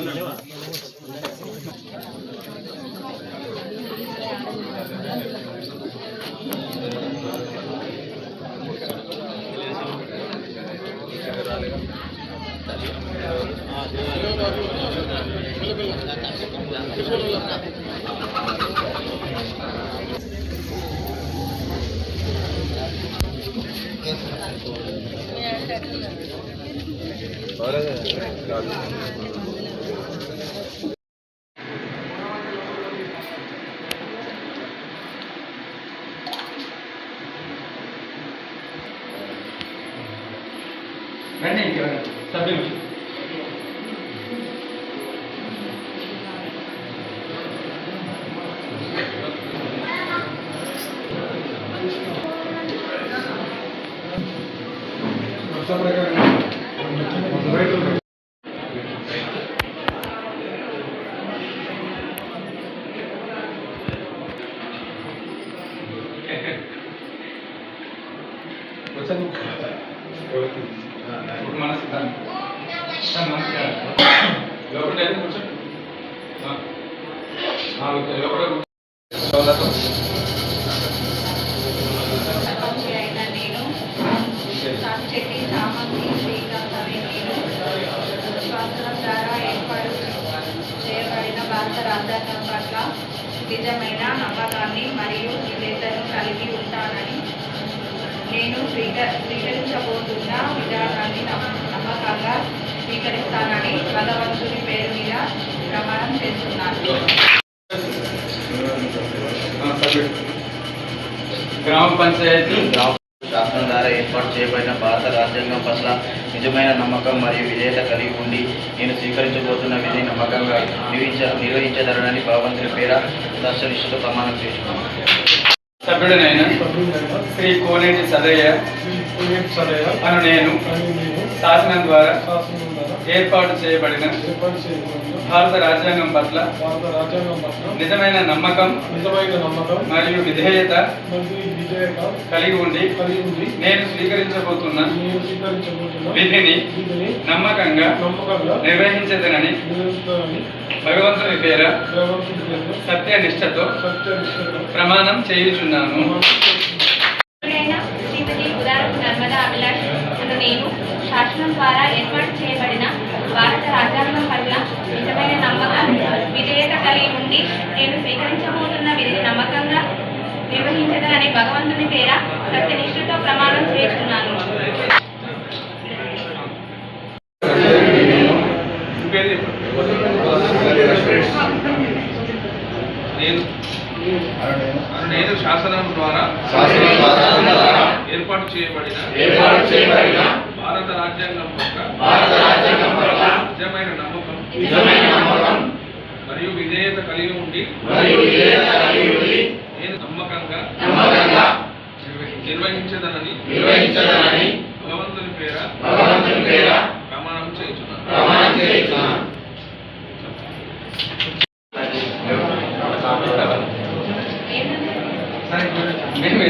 ఇంకెవరు సభ్యులు ఇప్పుడు మన Gracias. లోపల లోపల కూర్చో. అయిన నేను సాక్షి సామగ్రి శ్రీకాంత్ అనే నేను స్వాతంత్రం ద్వారా ఏర్పాటు చేయబడిన భారత రాజ్యాంగం పట్ల నిజమైన నమ్మకాన్ని మరియు విధేయతను కలిగి ఉంటానని నేను స్వీక స్వీకరించబోతున్న విధానాన్ని నమ్మకంగా స్వీకరిస్తానని భగవంతుని పేరు మీద ప్రమాణం చేస్తున్నాను. గ్రామ పంచాయతీ శాసనం ద్వారా ఏర్పాటు చేయబడిన భారత రాజ్యాంగం పట్ల నిజమైన నమ్మకం మరియు విధేయత కలిగి ఉండి నేను స్వీకరించబోతున్న విధి నమ్మకంగా నిర్వహించ నిర్వహించదరని భావంతుల పేర దర్శనిష్ఠతో ప్రమాణం చేసుకున్నాను సభ్యుడనైన శ్రీ కోనేటి సదయ్య అను నేను శాసనం ద్వారా ఏర్పాటు చేయబడిన ఏర్పాటు చేయబడిన భారత రాజ్యాంగం పట్ల భారత రాజ్యాంగం పట్ల నిజమైన నమ్మకం నిజమైన నమ్మకం మరియు విధేయత మరియు విధేయత కలిగి ఉండి కలిగి నేను స్వీకరించబోతున్న నేను స్వీకరించబోతున్న విధిని నమ్మకంగా నమ్మకంగా నిర్వహించదనని నిర్వహిస్తానని భగవంతుని పేర సత్యనిష్టతో ప్రమాణం చేయుచున్నాను. శాసనం ద్వారా ఏర్పాటు చేయబడిన భారత రాజ్యాంగం పట్ల నిజమైన నమ్మకం విధేయత కలిగి ఉండి నేను స్వీకరించబోతున్న విధిని నమ్మకంగా నిర్వహించదనని భగవంతుని పేర సత్యనిష్ఠతో ప్రమాణం చేస్తున్నాను. నేను శాసనం ద్వారా ఏర్పాటు చేయబడిన ఏర్పాటు చేయబడిన భారత రాజ్యాంగం పట్ల భారత రాజ్యాంగం పట్ల నిజమైన నమ్మకం నిజమైన నమ్మకం మరియు విధేయత కలిగి ఉండి మరియు విధేయత కలిగి ఉండి నేను నమ్మకంగా నమ్మకంగా నిర్వహించదనని నిర్వహించదనని భగవంతుని పేర భగవంతుని పేర ప్రమాణం చేయుచున్నాను ప్రమాణం చేస్తున్నాను మేమే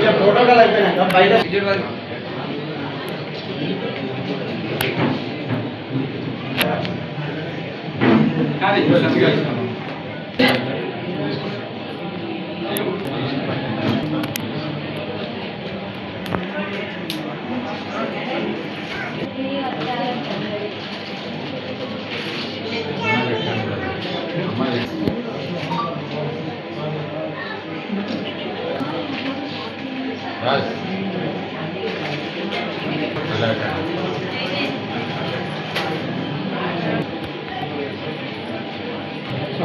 నేను ప్రోటోకాల్ అయిపోయినాక బయట 家里有什么要求嗯的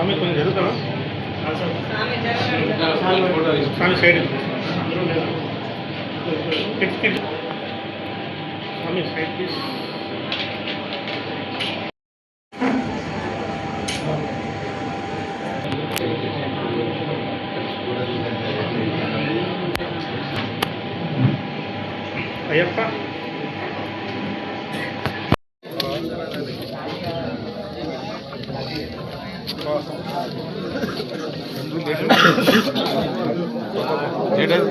స్వామి కొంచెం జరుగుతావా స్వామి సైడ్. స్వామి సైడ్ ప్లీజ్. అయ్యప్ప. ఏంటది